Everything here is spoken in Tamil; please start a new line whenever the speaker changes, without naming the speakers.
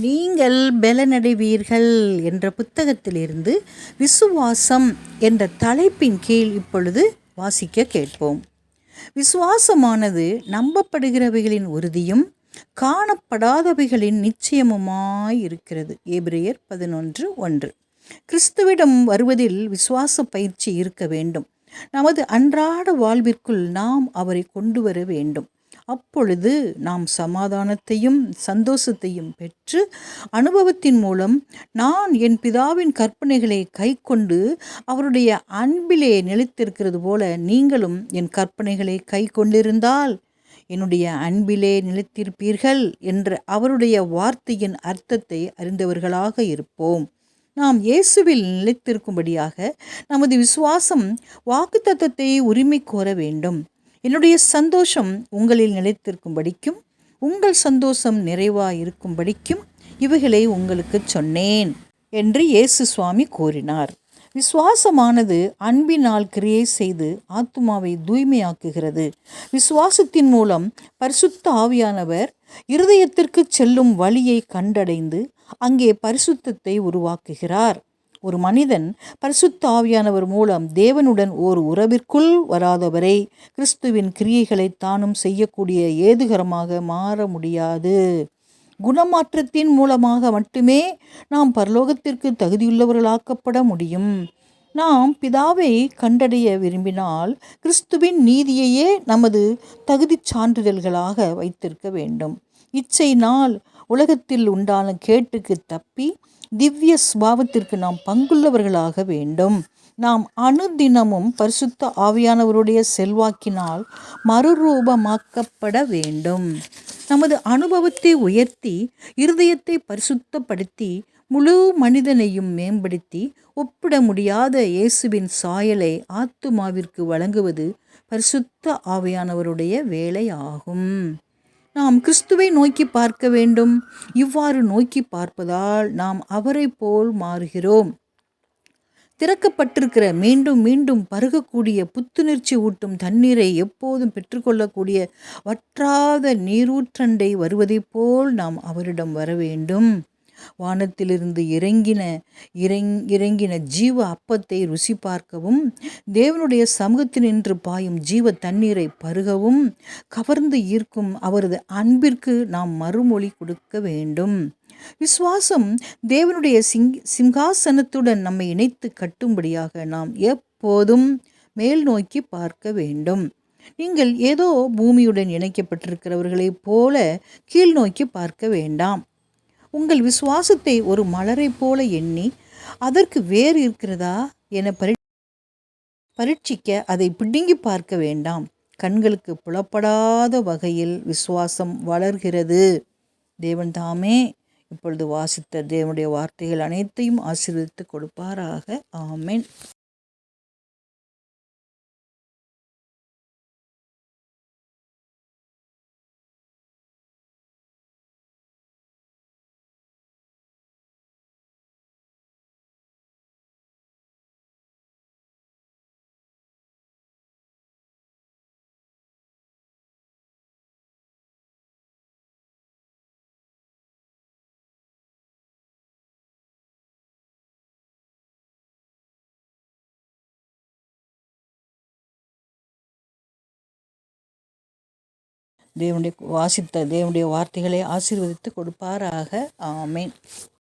நீங்கள் பலனடைவீர்கள் என்ற புத்தகத்திலிருந்து விசுவாசம் என்ற தலைப்பின் கீழ் இப்பொழுது வாசிக்க கேட்போம். விசுவாசமானது நம்பப்படுகிறவைகளின் உறுதியும் காணப்படாதவைகளின் நிச்சயமுமாயிருக்கிறது ஏப்ரியர் பதினொன்று ஒன்று. கிறிஸ்துவிடம் வருவதில் விசுவாச பயிற்சி இருக்க வேண்டும். நமது அன்றாட வாழ்விற்குள் நாம் அவரை கொண்டு வர வேண்டும். அப்பொழுது நாம் சமாதானத்தையும் சந்தோஷத்தையும் பெற்று அனுபவத்தின் மூலம் நான் என் பிதாவின் கற்பனைகளை கை கொண்டு அவருடைய அன்பிலே நிலைத்திருக்கிறது போல நீங்களும் என் கற்பனைகளை கை கொண்டிருந்தால் என்னுடைய அன்பிலே நிலைத்திருப்பீர்கள் என்ற அவருடைய வார்த்தையின் அர்த்தத்தை அறிந்தவர்களாக இருப்போம். நாம் இயேசுவில் நிலைத்திருக்கும்படியாக நமது விசுவாசம் வாக்குத்தத்தத்தை உரிமை கோர வேண்டும். என்னுடைய சந்தோஷம் உங்களில் நிலைத்திருக்கும்படிக்கும் உங்கள் சந்தோஷம் நிறைவாக இருக்கும்படிக்கும் இவைகளை உங்களுக்கு சொன்னேன் என்று இயேசு சுவாமி கூறினார். விசுவாசமானது அன்பினால் கிரியை செய்து ஆத்மாவை தூய்மையாக்குகிறது. விசுவாசத்தின் மூலம் பரிசுத்த ஆவியானவர் இருதயத்திற்கு செல்லும் வழியை கண்டடைந்து அங்கே பரிசுத்தத்தை உருவாக்குகிறார். ஒரு மனிதன் பரிசுத்தாவியானவர் மூலம் தேவனுடன் ஓர் உறவிற்குள் வராதவரை கிறிஸ்துவின் கிரியைகளை தானும் செய்யக்கூடிய ஏதுகரமாக மாற முடியாது. குணமாற்றத்தின் மூலமாக மட்டுமே நாம் பரலோகத்திற்கு தகுதியுள்ளவர்களாக்கப்பட முடியும். நாம் பிதாவை கண்டடைய விரும்பினால் கிறிஸ்துவின் நீதியையே நமது தகுதிச் சான்றிதழ்களாக வைத்திருக்க வேண்டும். இச்சை நாள் உலகத்தில் உண்டான கேட்டுக்கு தப்பி திவ்ய சுபாவத்திற்கு நாம் பங்குள்ளவர்களாக வேண்டும். நாம் அனுதினமும் பரிசுத்த ஆவியானவருடைய செல்வாக்கினால் மறுரூபமாக்கப்பட வேண்டும். நமது அனுபவத்தை உயர்த்தி இருதயத்தை பரிசுத்தப்படுத்தி முழு மனிதனையும் மேம்படுத்தி ஒப்பிட முடியாத இயேசுவின் சாயலை ஆத்துமாவிற்கு வழங்குவது பரிசுத்த ஆவியானவருடைய வேலையாகும். நாம் கிறிஸ்துவை நோக்கி பார்க்க வேண்டும். இவ்வாறு நோக்கி பார்ப்பதால் நாம் அவரை போல் மாறுகிறோம். திறக்கப்பட்டிருக்கிற மீண்டும் மீண்டும் பருகக்கூடிய புத்துணர்ச்சி ஊட்டும் தண்ணீரை எப்போதும் பெற்றுக்கொள்ளக்கூடிய வற்றாத நீரூற்றண்டை வருவதைப் போல் நாம் அவரிடம் வர வேண்டும். வானத்திலிருந்து இறங்கின இறங் இறங்கின ஜீவ அப்பத்தை ருசி பார்க்கவும் தேவனுடைய சமூகத்தினின்று பாயும் ஜீவ தண்ணீரை பருகவும் கவர்ந்து ஈர்க்கும் அவரது அன்பிற்கு நாம் மறுமொழி கொடுக்க வேண்டும். விசுவாசம் தேவனுடைய சிங் சிங்காசனத்துடன் நம்மை இணைத்து கட்டும்படியாக நாம் எப்போதும் மேல் நோக்கி பார்க்க வேண்டும். நீங்கள் ஏதோ பூமியுடன் இணைக்கப்பட்டிருக்கிறவர்களைப் போல கீழ் நோக்கி பார்க்க வேண்டாம். உங்கள் விசுவாசத்தை ஒரு மலரைப் போல எண்ணி அதற்கு வேர் இருக்கிறதா என பரி பரீட்சிக்க அதை பிடுங்கி பார்க்க வேண்டாம். கண்களுக்கு புலப்படாத வகையில் விசுவாசம் வளர்கிறது. தேவன் தாமே இப்பொழுது வாசித்த தேவனுடைய வார்த்தைகள் அனைத்தையும் ஆசீர்வதித்து கொடுப்பாராக. ஆமேன். தேவனுடைய வாசித்த தேவனுடைய வார்த்தைகளை ஆசீர்வதித்து கொடுப்பாராக. ஆமேன்.